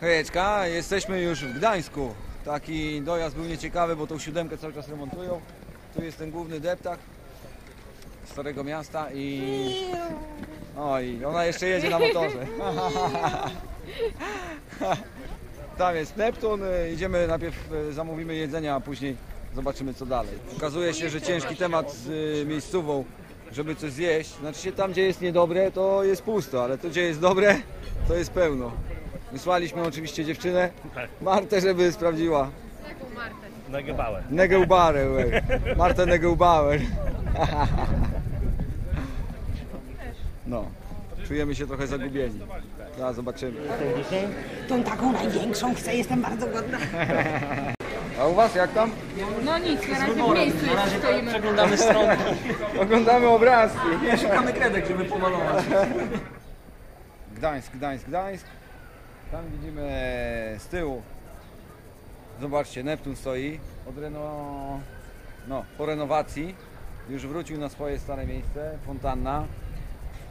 Hejeczka, jesteśmy już w Gdańsku. Taki dojazd był nieciekawy, bo tą siódemkę cały czas remontują. Tu jest ten główny deptak Starego Miasta i... Oj, ona jeszcze jedzie na motorze. Tam jest Neptun, idziemy najpierw zamówimy jedzenia, a później zobaczymy co dalej. Okazuje się, że ciężki temat z e, miejscową, żeby coś zjeść. Znaczy się tam gdzie jest niedobre to jest pusto, ale tu gdzie jest dobre to jest pełno. Wysłaliśmy oczywiście dziewczynę, Martę, żeby sprawdziła. Nagebałem. Negeubauer, Martę Negeubauer. No, czujemy się trochę zagubieni. Zaraz zobaczymy. Tą taką największą chcę, jestem bardzo głodna. A u was jak tam? No nic, na razie w miejscu jeszcze stoimy. Przeglądamy stronę. Oglądamy obrazki. Szukamy kredek, żeby pomalować. Gdańsk, Gdańsk, Gdańsk. Tam widzimy z tyłu. Zobaczcie, Neptun stoi. Od reno... no, po renowacji. Już wrócił na swoje stare miejsce. Fontanna.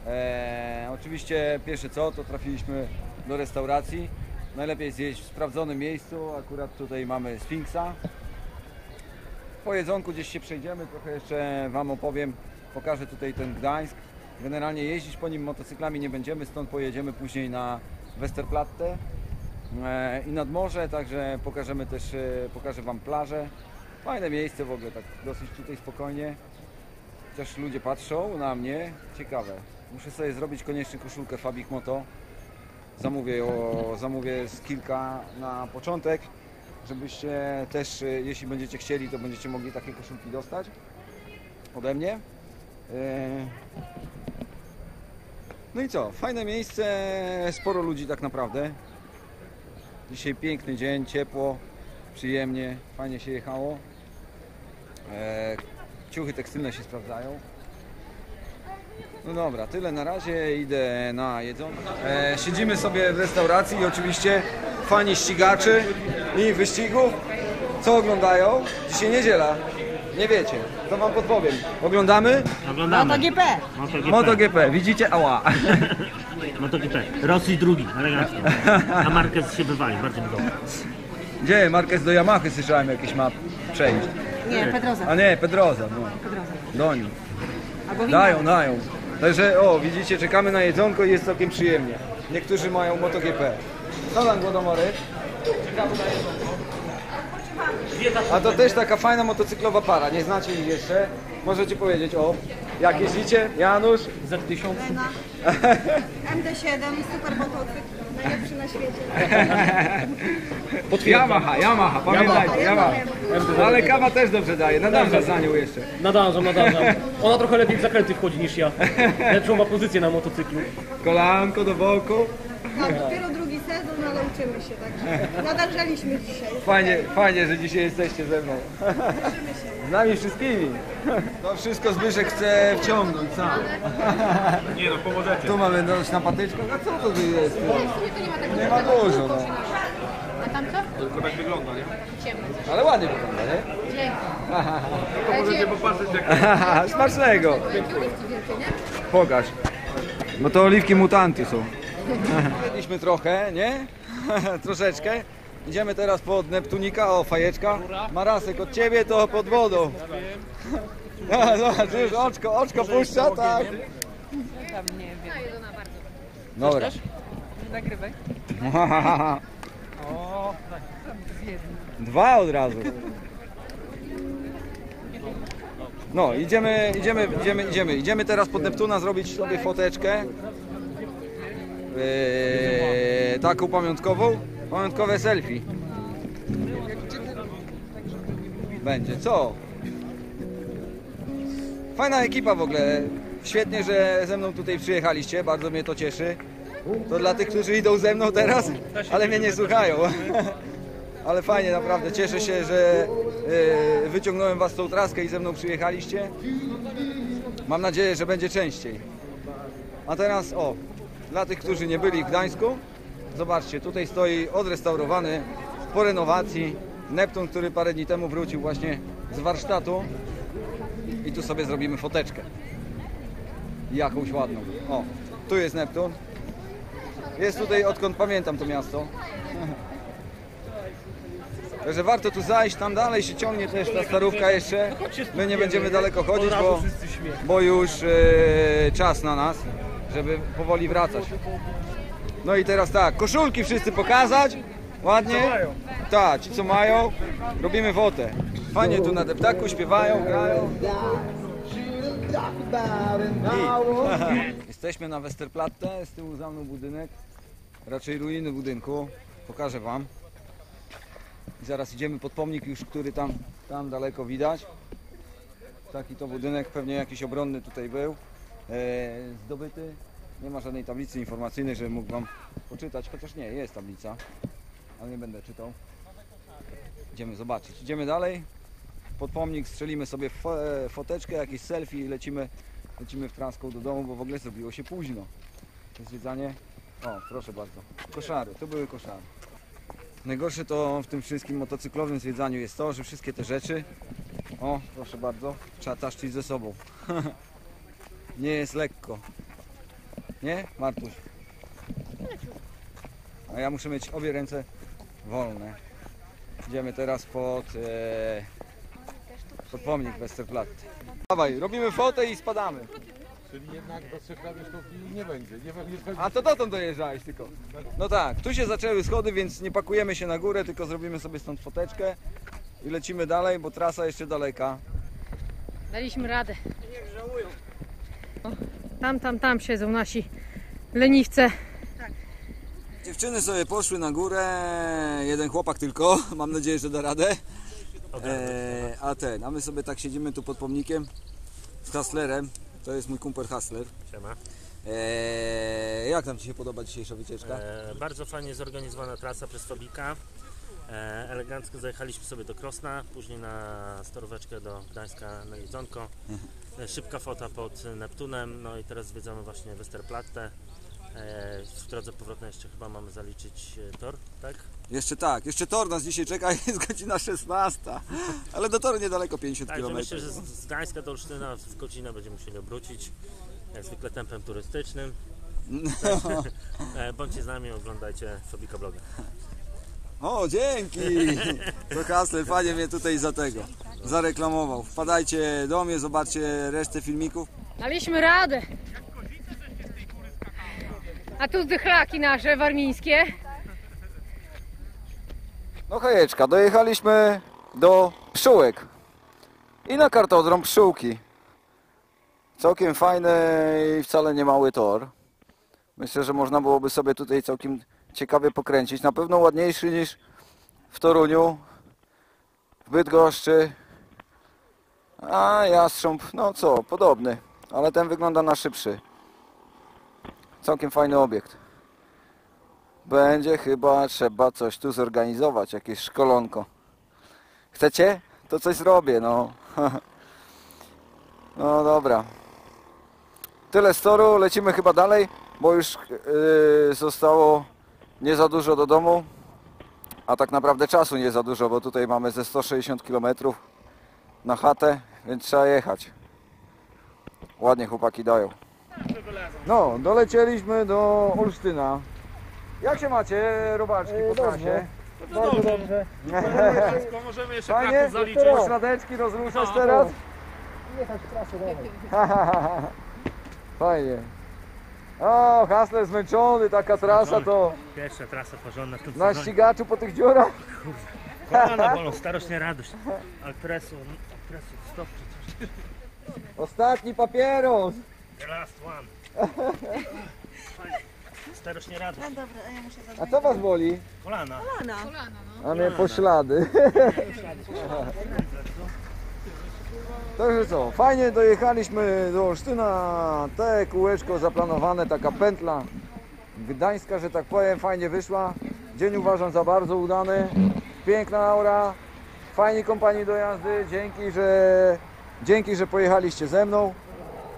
Eee, oczywiście pierwsze co, to trafiliśmy do restauracji. Najlepiej zjeść w sprawdzonym miejscu. Akurat tutaj mamy Sfinksa. Po jedzonku gdzieś się przejdziemy, trochę jeszcze Wam opowiem. Pokażę tutaj ten Gdańsk. Generalnie jeździć po nim motocyklami nie będziemy, stąd pojedziemy później na Westerplatte e, i nad morze, także pokażemy też, e, pokażę Wam plażę. Fajne miejsce w ogóle, tak dosyć tutaj spokojnie. Chociaż ludzie patrzą na mnie, ciekawe. Muszę sobie zrobić koniecznie koszulkę Fabik Moto. Zamówię, o, zamówię z kilka na początek, żebyście też, e, jeśli będziecie chcieli, to będziecie mogli takie koszulki dostać ode mnie. No i co? Fajne miejsce, sporo ludzi tak naprawdę. Dzisiaj piękny dzień, ciepło, przyjemnie, fajnie się jechało. E, ciuchy tekstylne się sprawdzają. No dobra, tyle na razie, idę na jedzonko. E, siedzimy sobie w restauracji i oczywiście fani ścigaczy i wyścigów. Co oglądają? Dzisiaj niedziela. Nie wiecie, to wam podpowiem. Oglądamy Oglądamy. MotoGP. MotoGP. MotoGP. Widzicie? Ała. MotoGP. Rosji drugi, elegancko. A Marquez się bywali, bardzo mi dobrze. Gdzie? Marquez do Yamahy słyszałem jakieś ma przejść. Nie, Pedroza. A nie, Pedroza, no. Pedroza. Do nich. Albo. Dają, dają. Także o, widzicie, czekamy na jedzonko i jest całkiem przyjemnie. Niektórzy mają MotoGP. Co tam głodomory? A to też taka fajna motocyklowa para, nie znacie ich jeszcze? Możecie powiedzieć, o, jak jeździcie? Janusz? Z1000. MD7, super motocykl, najlepszy na świecie. Yamaha, Yamaha, pamiętajcie, Yamaha. Ale kawa też dobrze daje, nadąża za nią jeszcze. Nadążam, nadążam. Ona trochę lepiej w zakręty wchodzi niż ja. Lepszą ma pozycję na motocyklu. Kolanko do boku. Dopiero drugi uczymy się, także nadążaliśmy dzisiaj. Fajnie, fajnie, że dzisiaj jesteście ze mną. Z nami wszystkimi. To wszystko Zbyszek chce wciągnąć sam. Nie no, pomożecie. Tu mamy dość na patyczkach, a co to tu jest? Nie ma dużo, no. A tam co? Tylko tak wygląda, nie? Ciemno. Ale ładnie wygląda, nie? Dzięki. To możecie popatrzeć jak... Smacznego. Pokaż. Bo to oliwki mutanty są. Jedliśmy trochę, nie? Troszeczkę. Idziemy teraz pod Neptunika, o fajeczka. Marasek od ciebie to pod wodą. No, Zobacz, już oczko, oczko puszcza, tak. A jedzona bardzo. Dobra. Nagrywaj. Dwa od razu. No, idziemy, idziemy, idziemy, idziemy. Idziemy teraz pod Neptuna zrobić sobie foteczkę. Yy, taką pamiątkową. Pamiątkowe selfie. Będzie, co? Fajna ekipa w ogóle. Świetnie, że ze mną tutaj przyjechaliście. Bardzo mnie to cieszy. To dla tych, którzy idą ze mną teraz, ale mnie nie słuchają. Ale fajnie, naprawdę. Cieszę się, że e, wyciągnąłem Was tą traskę i ze mną przyjechaliście. Mam nadzieję, że będzie częściej. A teraz o, dla tych, którzy nie byli w Gdańsku, zobaczcie, tutaj stoi odrestaurowany po renowacji Neptun, który parę dni temu wrócił właśnie z warsztatu. I tu sobie zrobimy foteczkę. Jakąś ładną. O, tu jest Neptun. Jest tutaj odkąd pamiętam to miasto. Także warto tu zajść, tam dalej się ciągnie też ta starówka jeszcze. My nie będziemy daleko chodzić, bo, bo już e, czas na nas, żeby powoli wracać. No i teraz tak, koszulki wszyscy pokazać. Ładnie. Tak, ci co mają, robimy fotę. Fajnie tu na deptaku śpiewają, grają. I Jesteśmy na Westerplatte, z tyłu za mną budynek, raczej ruiny budynku, pokażę wam. I zaraz idziemy pod pomnik już, który tam, tam daleko widać. Taki to budynek, pewnie jakiś obronny tutaj był, zdobyty. Nie ma żadnej tablicy informacyjnej, żebym mógł wam poczytać, chociaż nie, jest tablica, ale nie będę czytał. Idziemy zobaczyć. Idziemy dalej. Pod pomnik strzelimy sobie fo- foteczkę, jakieś selfie i lecimy, lecimy w transką do domu, bo w ogóle zrobiło się późno. To zwiedzanie. O, proszę bardzo. Koszary, to były koszary. Najgorsze to w tym wszystkim motocyklowym zwiedzaniu jest to, że wszystkie te rzeczy, o proszę bardzo, trzeba taszczyć ze sobą. Nie jest lekko. Nie, Martuś? A ja muszę mieć obie ręce wolne. Idziemy teraz pod, e, pod pomnik Westerplatte. Dawaj, robimy fotę i spadamy. Czyli jednak do trzech razy sztuki nie będzie. Nie, nie będzie. A to dotąd dojeżdżałeś tylko. No tak, tu się zaczęły schody, więc nie pakujemy się na górę, tylko zrobimy sobie stąd foteczkę i lecimy dalej, bo trasa jeszcze daleka. Daliśmy radę. Tam, tam, tam siedzą nasi leniwce. Dziewczyny sobie poszły na górę, jeden chłopak tylko, mam nadzieję, że da radę. E, a ten, a my sobie tak siedzimy tu pod pomnikiem z Haslerem, to jest mój kumpel Hasler. Siema. E, jak nam Ci się podoba dzisiejsza wycieczka? E, bardzo fajnie zorganizowana trasa przez Fabika. E, elegancko zajechaliśmy sobie do Krosna, później na storóweczkę do Gdańska na jedzonko. E, szybka fota pod Neptunem, no i teraz zwiedzamy właśnie Westerplatte. E, w drodze powrotnej jeszcze chyba mamy zaliczyć tor, tak? Jeszcze tak, jeszcze tor nas dzisiaj czeka, jest godzina 16, ale do toru niedaleko 50 Także km. myślę, że z Gdańska do Olsztyna w godzinę będziemy musieli obrócić. Jak zwykle tempem turystycznym. E, Bądźcie z nami, oglądajcie Fabika Bloga. O, dzięki! To Hasler fajnie mnie tutaj za tego zareklamował. Wpadajcie do mnie, zobaczcie resztę filmików. Daliśmy radę. A tu zdychlaki nasze warmińskie. No hejeczka, dojechaliśmy do pszczółek i na kartodrom pszczółki. Całkiem fajny i wcale nie mały tor. Myślę, że można byłoby sobie tutaj całkiem ciekawie pokręcić. Na pewno ładniejszy niż w Toruniu, w Bydgoszczy. A Jastrząb, no co, podobny, ale ten wygląda na szybszy. Całkiem fajny obiekt. Będzie chyba trzeba coś tu zorganizować, jakieś szkolonko. Chcecie? To coś zrobię, no. No dobra. Tyle z toru, lecimy chyba dalej, bo już yy, zostało nie za dużo do domu, a tak naprawdę czasu nie za dużo, bo tutaj mamy ze 160 km na chatę, więc trzeba jechać. Ładnie chłopaki dają. No, dolecieliśmy do Olsztyna. Jak się macie, robaczki, po trasie? Bardzo dobrze. Wszystko możemy jeszcze Fajnie? traktu zaliczyć. Pośladeczki rozruszasz No. teraz? Jechać w trasę dalej. Fajnie. O, Hasler zmęczony, taka trasa to Pierwsza trasa porządna w tym na sezonie. ścigaczu po tych dziurach. Kolana bolą, starość nie radość. Alpresu, alpresu, stop czy coś. Ostatni papieros. The last one. Fajnie. Starość nie radość. A co was boli? Kolana. A nie poślady. Także co, fajnie dojechaliśmy do Olsztyna, te kółeczko zaplanowane, taka pętla gdańska, że tak powiem, fajnie wyszła. Dzień uważam za bardzo udany, piękna aura, fajni kompanii do jazdy, dzięki, że, dzięki, że pojechaliście ze mną.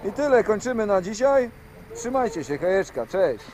I tyle, kończymy na dzisiaj. Trzymajcie się, hejeczka, cześć.